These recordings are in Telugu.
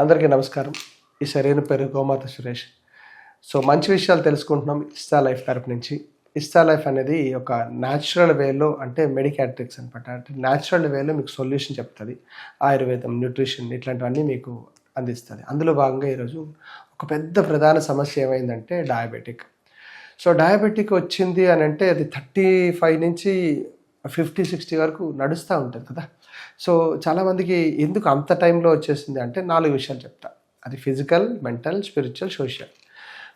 అందరికీ నమస్కారం. ఈ సరైన పేరు గోమాత సురేష్. సో మంచి విషయాలు తెలుసుకుంటున్నాం ఇస్తా లైఫ్ తరపు నుంచి. ఇస్తా లైఫ్ అనేది ఒక న్యాచురల్ వేలో అంటే మెడికాట్రిక్స్ అనమాట అంటే న్యాచురల్ వేలో మీకు సొల్యూషన్ చెప్తుంది. ఆయుర్వేదం న్యూట్రిషన్ ఇట్లాంటివన్నీ మీకు అందిస్తుంది. అందులో భాగంగా ఈరోజు ఒక పెద్ద ప్రధాన సమస్య ఏమైందంటే డయాబెటిక్. సో డయాబెటిక్ వచ్చింది అని అంటే అది థర్టీ ఫైవ్ నుంచి ఫిఫ్టీ సిక్స్టీ వరకు నడుస్తూ ఉంటుంది కదా. సో చాలామందికి ఎందుకు అంత టైంలో వచ్చేసింది అంటే నాలుగు విషయాలు చెప్తా. అది physical mental spiritual social.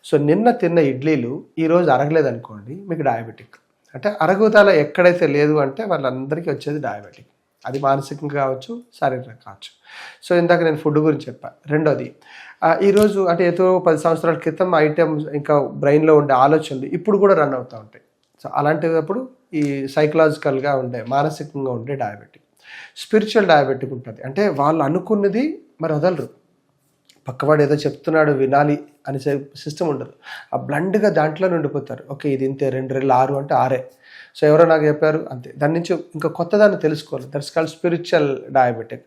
So నిన్న తిన్న ఇడ్లీలు ఈరోజు అరగలేదు అనుకోండి మీకు డయాబెటిక్. అంటే అరగుదల ఎక్కడైతే లేదు అంటే వాళ్ళందరికీ వచ్చేది డయాబెటిక్. అది మానసికంగా కావచ్చు శారీరకంగా కావచ్చు. సో ఇందాక నేను ఫుడ్ గురించి చెప్పాను రెండోది ఈరోజు అంటే ఏదో పది సంవత్సరాల క్రితం ఐటమ్స్ ఇంకా బ్రెయిన్లో ఉండే ఆలోచనలు ఇప్పుడు కూడా రన్ అవుతూ ఉంటాయి. సో అలాంటిప్పుడు ఈ సైకలాజికల్గా ఉండే మానసికంగా ఉండే డయాబెటిక్ స్పిరిచువల్ డయాబెటిక్ ఉంటుంది. అంటే వాళ్ళు అనుకున్నది మరి వదలరు. పక్కవాడు ఏదో చెప్తున్నాడు వినాలి అనే సిస్టమ్ ఉండదు. ఆ బ్లండ్గా దాంట్లో ఉండిపోతారు. ఓకే ఇది ఇంతే రెండు రెండు ఆరు అంటే ఆరే. సో ఎవరో నాకు చెప్పారు అంతే. దాని నుంచి ఇంకా కొత్త దాన్ని తెలుసుకోవాలి. దట్స్ కాల్ స్పిరిచువల్ డయాబెటిక్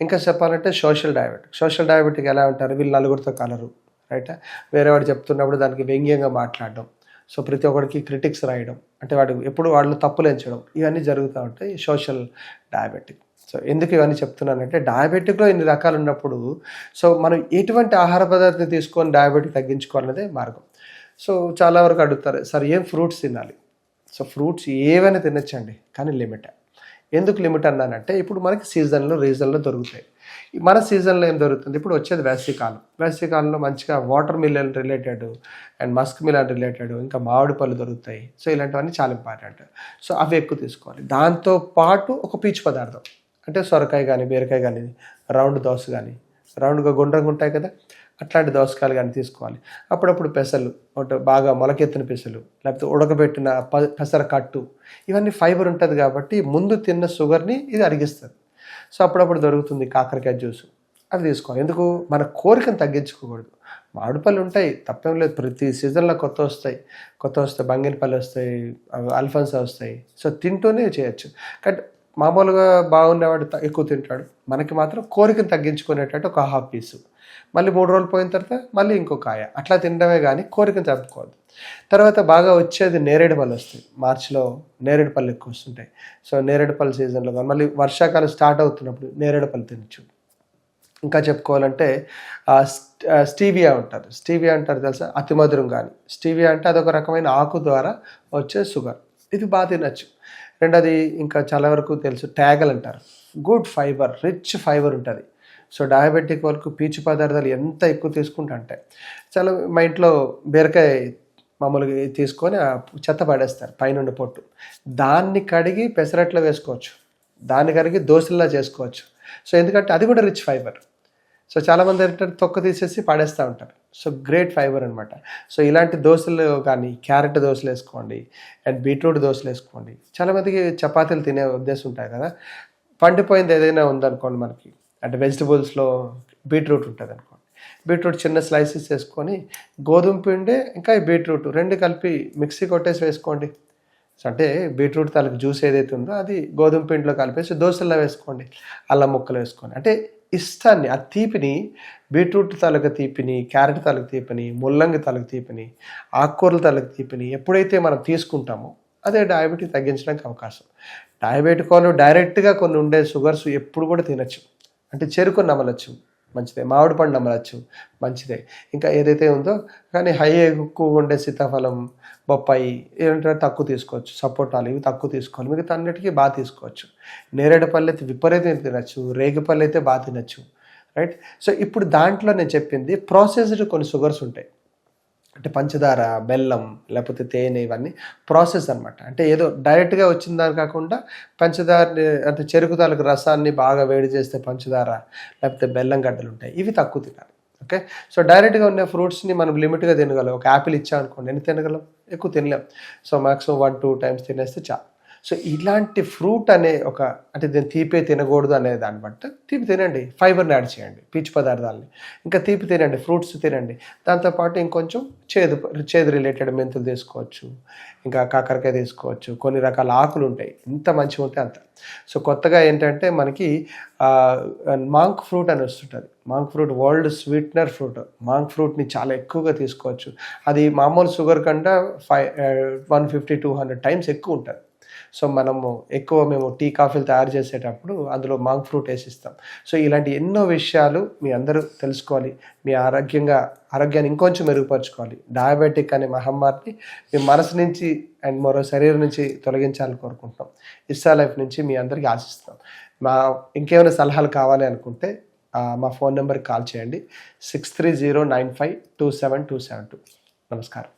ఇంకా చెప్పాలంటే సోషల్ డయాబెటిక్ సోషల్ డయాబెటిక్ ఎలా ఉంటారు? వీళ్ళు నలుగురితో కలరు రైట్? వేరేవాడు చెప్తున్నప్పుడు దానికి వ్యంగ్యంగా మాట్లాడడం. సో ప్రతి ఒక్కడికి క్రిటిక్స్ రాయడం అంటే వాడు ఎప్పుడు వాళ్ళు తప్పులేంచడం ఇవన్నీ జరుగుతూ ఉంటాయి సోషల్ డయాబెటిక్ సో ఎందుకు ఇవన్నీ చెప్తున్నానంటే డయాబెటిక్లో ఇన్ని రకాలు ఉన్నప్పుడు సో మనం ఎటువంటి ఆహార పదార్థం తీసుకొని డయాబెటిక్ తగ్గించుకోవాలనేదే మార్గం. సో చాలా వరకు అడుగుతారు సార్ ఏం ఫ్రూట్స్ తినాలి? సో ఫ్రూట్స్ ఏవైనా తినచ్చండి కానీ లిమిట్ ఎందుకు లిమిట్ అన్నానంటే ఇప్పుడు మనకి సీజన్లో రీజన్లో దొరుకుతాయి. మన సీజన్లో ఏం దొరుకుతుంది? ఇప్పుడు వచ్చేది వేసవికాలం. వేసవికాలంలో మంచిగా water melon related and musk melon related ఇంకా మామిడి పళ్ళు దొరుకుతాయి. సో ఇలాంటివన్నీ చాలా ఇంపార్టెంట్. సో అవి ఎక్కువ తీసుకోవాలి. దాంతో పాటు ఒక పీచు పదార్థం. అంటే సొరకాయ కానీ బీరకాయ కానీ రౌండ్ దోస కానీ రౌండ్గా గుండ్రంగా ఉంటాయి కదా అట్లాంటి దోసకాయలు కానీ తీసుకోవాలి. అప్పుడప్పుడు పెసలు ఒకటి బాగా మొలకెత్తిన పెసలు లేకపోతే ఉడకబెట్టిన ప పెసర కట్టు ఇవన్నీ ఫైబర్ ఉంటుంది కాబట్టి ముందు తిన్న షుగర్ని ఇది అరిగిస్తుంది సో అప్పుడప్పుడు దొరుకుతుంది కాకరకాయ జ్యూస్. అవి తీసుకోవాలి. ఎందుకు? మన కోరికను తగ్గించుకోకూడదు. మామిడిపళ్ళు ఉంటాయి తప్పేం లేదు. ప్రతి సీజన్లో కొత్త వస్తాయి. కొత్త వస్తాయి బంగినపల్లి వస్తాయి అల్ఫాన్సా వస్తాయి. సో తింటూనే చేయొచ్చు. కానీ మామూలుగా బాగున్నవాడు త- ఎక్కువ తింటాడు. మనకి మాత్రం కోరికను తగ్గించుకునేటట్టు ఒక హాఫ్ పీసు. మళ్ళీ మూడు రోజులు పోయిన తర్వాత మళ్ళీ ఇంకో కాయ. అట్లా తినడమే కానీ కోరికను చంపుకోవద్దు. తర్వాత బాగా వచ్చేది నేరేడు పళ్ళు వస్తాయి. మార్చిలో నేరేడు పళ్ళు ఎక్కువ వస్తుంటాయి. సో నేరేడు పళ్ళు సీజన్లో కానీ మళ్ళీ వర్షాకాలం స్టార్ట్ అవుతున్నప్పుడు నేరేడు పళ్ళు తినచ్చు. ఇంకా చెప్పుకోవాలంటే స్టీవియా ఉంటారు. స్టీవియా అంటారు తెలుసా? అతి మధురం కానీ స్టీవియా అంటే అదొక రకమైన ఆకు ద్వారా వచ్చే షుగర్. ఇది బాగా తినచ్చు. రెండోది ఇంకా చాలా వరకు తెలుసు ట్యాగల్ అంటారు. గుడ్ ఫైబర్ రిచ్ ఫైబర్ ఉంటుంది. సో డయాబెటిక్ వరకు పీచు పదార్థాలు ఎంత ఎక్కువ తీసుకుంటా అంటే చాలా మా ఇంట్లో బీరకాయ మామూలుగా తీసుకొని ఆ చెత్త పడేస్తారు పైనుండి పొట్టు. దాన్ని కడిగి పెసరట్లో వేసుకోవచ్చు. దాన్ని కడిగి దోశల్లా చేసుకోవచ్చు. సో ఎందుకంటే అది కూడా రిచ్ ఫైబర్. సో చాలామంది ఏంటంటే తొక్క తీసేసి పడేస్తూ ఉంటారు. సో గ్రేట్ ఫైబర్ అనమాట సో ఇలాంటి దోశలు కానీ క్యారెట్ దోశలు వేసుకోండి అండ్ బీట్రూట్ దోశలు వేసుకోండి. చాలామందికి చపాతీలు తినే ఉద్దేశం ఉంటాయి కదా. పండిపోయింది ఏదైనా ఉందనుకోండి మనకి. అంటే వెజిటబుల్స్లో బీట్రూట్ ఉంటుంది అనుకోండి. బీట్రూట్ చిన్న స్లైసెస్ వేసుకొని గోధుమ పిండి ఇంకా ఈ బీట్రూట్ రెండు కలిపి మిక్సీ కొట్టేసి వేసుకోండి. అంటే బీట్రూట్ తాలూకు జ్యూస్ ఏదైతే ఉందో అది గోధుమ పిండిలో కలిపేసి దోశల్లో వేసుకోండి. అల్లం ముక్కలు వేసుకోండి. అంటే ఇష్టాన్ని ఆ తీపిని బీట్రూట్ తాలూకు తీపిని క్యారెట్ తాలూకు తీపిని ముల్లంగి తాలూకు తీపిని ఆకుకూరల తాలూకు తీపిని ఎప్పుడైతే మనం తీసుకుంటామో అదే డయాబెటీస్ తగ్గించడానికి అవకాశం. డయాబెటిక్ వాళ్ళు డైరెక్ట్గా కొన్ని ఉండే షుగర్స్ ఎప్పుడు కూడా తినచ్చు. అంటే చెరుకుని నమలచ్చు మంచిదే. మామిడి పండు నమలచ్చు మంచిదే. ఇంకా ఏదైతే ఉందో కానీ హై ఎక్కువ ఉండే సీతాఫలం బొప్పాయి ఏంటంటే తక్కువ తీసుకోవచ్చు. సపోటాలు ఇవి తక్కువ తీసుకోవాలి. మిగతా అన్నిటికీ బాగా తీసుకోవచ్చు. నేరేడు పళ్ళు అయితే విపరీతం తినచ్చు. రేగి పళ్ళు అయితే బాగా తినచ్చు. రైట్? సో ఇప్పుడు దాంట్లో నేను చెప్పింది ప్రాసెస్డ్ కొన్ని షుగర్స్ ఉంటాయి. అంటే పంచదార బెల్లం లేకపోతే తేనె ఇవన్నీ ప్రాసెస్ అన్నమాట. అంటే ఏదో డైరెక్ట్గా వచ్చిన దాని కాకుండా పంచదార అంటే చెరుకు తాలూకు రసాన్ని బాగా వేడి చేస్తే పంచదార లేకపోతే బెల్లం గడ్డలు ఉంటాయి ఇవి తక్కువ తినాలి. ఓకే సో డైరెక్ట్గా ఉన్న ఫ్రూట్స్ని మనం లిమిట్గా తినగలం. ఒక యాపిల్ ఇచ్చామనుకోండి ఎన్ని తినగలం? ఎక్కువ తినలేం. So maximum one two times తినేస్తే చాలు. సో ఇలాంటి ఫ్రూట్ అనే ఒక అంటే దీన్ని తీపే తినకూడదు అనే దాన్ని బట్టి తీపి తినండి. ఫైబర్ని యాడ్ చేయండి పీచు పదార్థాలని. ఇంకా తీపి తినండి ఫ్రూట్స్ తినండి. దాంతోపాటు ఇంకొంచెం చేదు చేదు రిలేటెడ్ మెంతులు తీసుకోవచ్చు ఇంకా కాకరకాయ తీసుకోవచ్చు కొన్ని రకాల ఆకులు ఉంటాయి. ఎంత మంచిగా ఉంటే అంత. సో కొత్తగా ఏంటంటే మనకి మాంక్ ఫ్రూట్ అని వస్తుంటుంది. Monk fruit world sweetener fruit. Monk ఫ్రూట్ని చాలా ఎక్కువగా తీసుకోవచ్చు. అది మామూలు షుగర్ కంటే five one fifty two hundred times ఎక్కువ ఉంటుంది. సో మనము ఎక్కువ మేము టీ కాఫీలు తయారు చేసేటప్పుడు అందులో మాంగ్ ఫ్రూట్ వేసిస్తాం. సో ఇలాంటి ఎన్నో విషయాలు మీ అందరూ తెలుసుకోవాలి. మీ ఆరోగ్యంగా ఆరోగ్యాన్ని ఇంకొంచెం మెరుగుపరచుకోవాలి. డయాబెటిక్ అనే మహమ్మారిని మీ మనసు నుంచి అండ్ మరో శరీరం నుంచి తొలగించాలని కోరుకుంటున్నాం. ఇస్సా లైఫ్ నుంచి మీ అందరికీ ఆశిస్తాం మా ఇంకేమైనా సలహాలు కావాలి అనుకుంటే మా ఫోన్ నెంబర్కి కాల్ చేయండి. Six three zero nine five two seven two seven two. నమస్కారం.